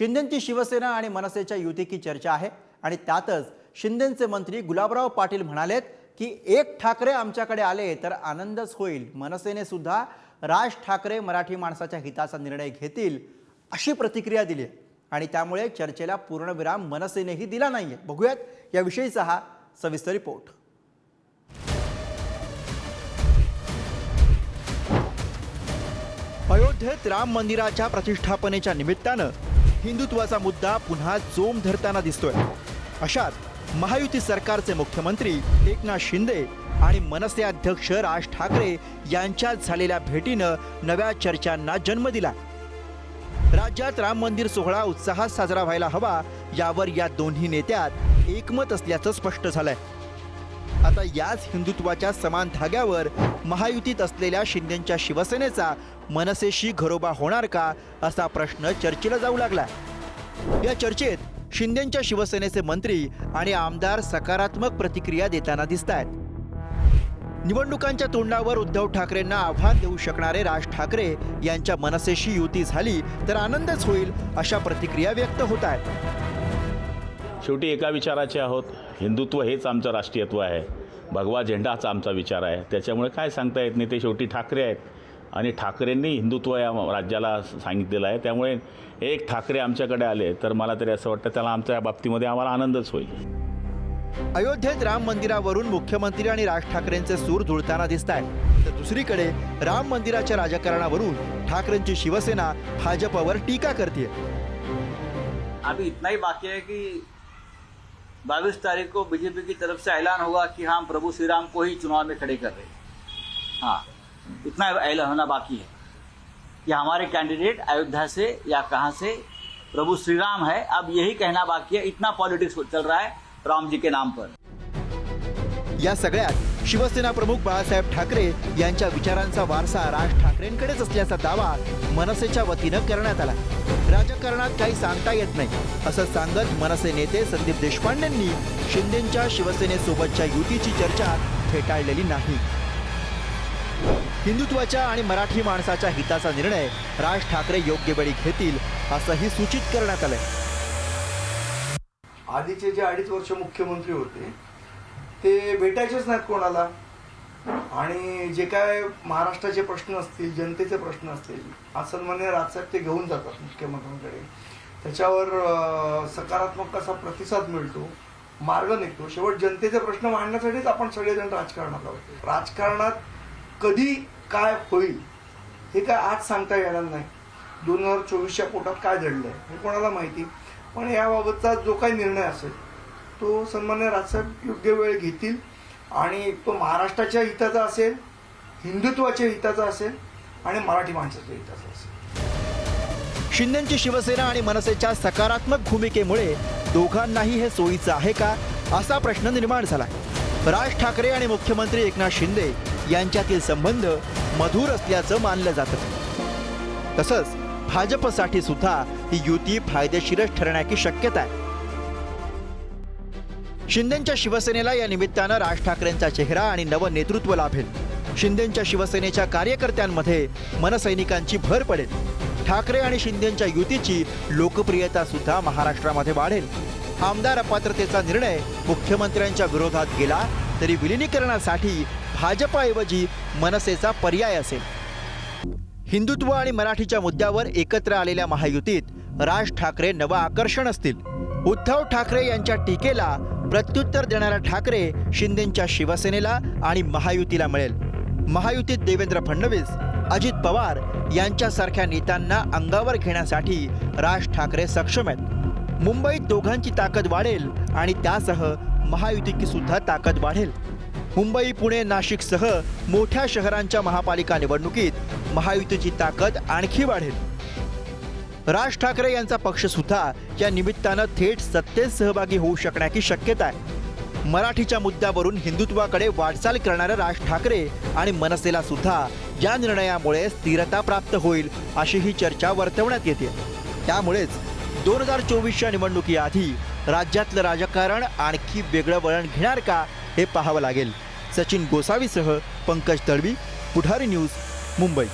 शिंदेंची शिवसेना आणि मनसेच्या युतीची चर्चा आहे. आणि त्यातच शिंदेंचे मंत्री गुलाबराव पाटील म्हणालेत की एक ठाकरे आमच्याकडे आले तर आनंदच होईल. मनसेने सुद्धा राज ठाकरे मराठी माणसाच्या हिताचा निर्णय घेतील अशी प्रतिक्रिया दिली आणि त्यामुळे चर्चेला पूर्णविराम मनसेनेही दिला नाहीये. बघूयात याविषयीचा हा सविस्तर रिपोर्ट. अयोध्येत राम मंदिराच्या प्रतिष्ठापनेच्या निमित्तानं हिंदुत्वाचा मुद्दा पुन्हा जोम धरताना दिसतोय. अशात महायुती सरकारचे मुख्यमंत्री एकनाथ शिंदे आणि मनसे अध्यक्ष राज ठाकरे यांच्यात झालेल्या भेटीनं नव्या चर्चांना जन्म दिला. राज्यात राम मंदिर सोहळा उत्साहात साजरा व्हायला हवा यावर या दोन्ही नेत्यात एकमत असल्याचं स्पष्ट झालंय. आता याच हिंदुत्वाच्या समान धाग्यावर महायुतीत असलेल्या शिंदेच्या शिवसेनेचा मनसेशी घरोबा होणार का असा प्रश्न चर्चेला जाऊ लागला. या चर्चेत शिंदेच्या शिवसेनेचे मंत्री आणि आमदार सकारात्मक प्रतिक्रिया देताना दिसत आहेत निवडणुकांच्या तोंडावर उद्धव ठाकरेंना आव्हान देऊ शकणारे राज ठाकरे यांच्या मनसेशी युती झाली तर आनंदच होईल अशा प्रतिक्रिया व्यक्त होत आहेत शेवटी एका विचाराचे आहोत. हिंदुत्व हेच आमचं राष्ट्रीयत्व आहे. भगवा झेंडा हाच आमचा विचार आहे. त्याच्यामुळे काय सांगता येत नाही ते शेवटी ठाकरे आहेत. आणि ठाकरेंनी हिंदुत्व या राज्याला सांगितलेलं आहे. त्यामुळे एक ठाकरे आमच्याकडे आले तर मला तरी असं वाटतं त्याला आमच्या बाबतीमध्ये आम्हाला आनंदच होईल. अयोध्येत राम मंदिरावरून मुख्यमंत्री आणि राज ठाकरेंचे सूर जुळताना दिसत आहेत तर दुसरीकडे राम मंदिराच्या राजकारणावरून ठाकरेंची शिवसेना भाजपवर टीका करते अभी इतना ही बाकी है कि 22 तारीख को बीजेपी की तरफ से ऐलान होगा कि हम प्रभु श्री राम को ही चुनाव में खड़े कर रहे हैं। हाँ। इतना ऐलान होना बाकी है। कि हमारे कैंडिडेट अयोध्या से या कहाँ से प्रभु श्री राम है अब यही कहना बाकी है इतना पॉलिटिक्स हो- चल रहा है राम जी के नाम पर। या सगळ्यात शिवसेना प्रमुख बाळासाहेब ठाकरे यांच्या विचारांचा वारसा राज ठाकरेंकडेच असल्याचा दावा मनसेच्या वतीनं करण्यात आला. राजकारणात काही सांगता येत नाही असं सांगत मनसे नेते संदीप देशपांडेंनी शिंदेच्या शिवसेनेसोबतच्या युतीची चर्चा फेटाळलेली नाही. हिंदुत्वाच्या आणि मराठी माणसाच्या हिताचा निर्णय राज ठाकरे योग्य वेळी घेतील असंही सूचित करण्यात आलंय. आधीचे जे अडीच वर्ष मुख्यमंत्री होते ते भेटायचेच नाहीत कोणाला. आणि जे काय महाराष्ट्राचे प्रश्न असतील जनतेचे प्रश्न असतील आज सन्मान्य राजसाहेब ते घेऊन जातात मुख्यमंत्र्यांकडे. त्याच्यावर सकारात्मक असा प्रतिसाद मिळतो मार्ग निघतो. शेवट जनतेचे प्रश्न मांडण्यासाठीच आपण सगळेजण राजकारणात आहोत. राजकारणात कधी काय होईल हे काय आज सांगता येणार नाही. दोन हजार चोवीसच्या पोटात काय दडलंय हे कोणाला माहिती? पण याबाबतचा जो काही निर्णय असेल तो सन्मान्य राजसाहेब योग्य वेळ घेतील. आणि तो महाराष्ट्राच्या हिताचा असेल हिंदुत्वाच्या हिताचा असेल आणि मराठी माणसाच्या हिताचा असेल. शिंदेची शिवसेना आणि मनसेच्या सकारात्मक भूमिकेमुळे दोघांनाही हे सोयीचं आहे का असा प्रश्न निर्माण झाला राज ठाकरे आणि मुख्यमंत्री एकनाथ शिंदे यांच्यातील संबंध मधुर असल्याचं मानलं जातं. तसंच भाजपसाठी सुद्धा ही युती फायदेशीरच ठरण्याची शक्यता आहे. शिंदेच्या शिवसेनेला या निमित्तानं राज ठाकरेंचा चेहरा आणि नवं नेतृत्व लाभेल. शिंदेच्या शिवसेनेच्या कार्यकर्त्यांमध्ये मनसैनिकांची भर पडेल. ठाकरे आणि शिंदेच्या युतीची लोकप्रियता सुद्धा महाराष्ट्रामध्ये वाढेल. आमदार अपात्रतेचा निर्णय मुख्यमंत्र्यांच्या विरोधात गेला तरी विलिनीकरणासाठी भाजपाऐवजी मनसेचा पर्याय असेल. हिंदुत्व आणि मराठीच्या मुद्द्यावर एकत्र आलेल्या महायुतीत राज ठाकरे नवं आकर्षण असतील. उद्धव ठाकरे यांच्या टीकेला प्रत्युत्तर देणारा ठाकरे शिंदेंच्या शिवसेनेला आणि महायुतीला मिळेल. महायुतीत देवेंद्र फडणवीस अजित पवार यांच्यासारख्या नेत्यांना अंगावर घेण्यासाठी राज ठाकरे सक्षम आहेत. मुंबईत दोघांची ताकद वाढेल आणि त्यासह महायुतीची सुद्धा ताकद वाढेल. मुंबई पुणे नाशिकसह मोठ्या शहरांच्या महापालिका निवडणुकीत महायुतीची ताकद आणखी वाढेल. राज ठाकरे यांचा पक्ष सुद्धा या निमित्तानं थेट सत्तेत सहभागी होऊ शकण्याची शक्यता आहे. मराठीच्या मुद्द्यावरून हिंदुत्वाकडे वाटचाल करणाऱ्या राज ठाकरे आणि मनसेला सुद्धा या निर्णयामुळे स्थिरता प्राप्त होईल अशी ही चर्चा वर्तवण्यात येते. त्यामुळेच दोन हजार चोवीसच्या निवडणुकीआधी राज्यातलं राजकारण आणखी वेगळं वळण घेणार का हे पाहावं लागेल. सचिन गोसावीसह पंकज तळवी पुढारी न्यूज मुंबई.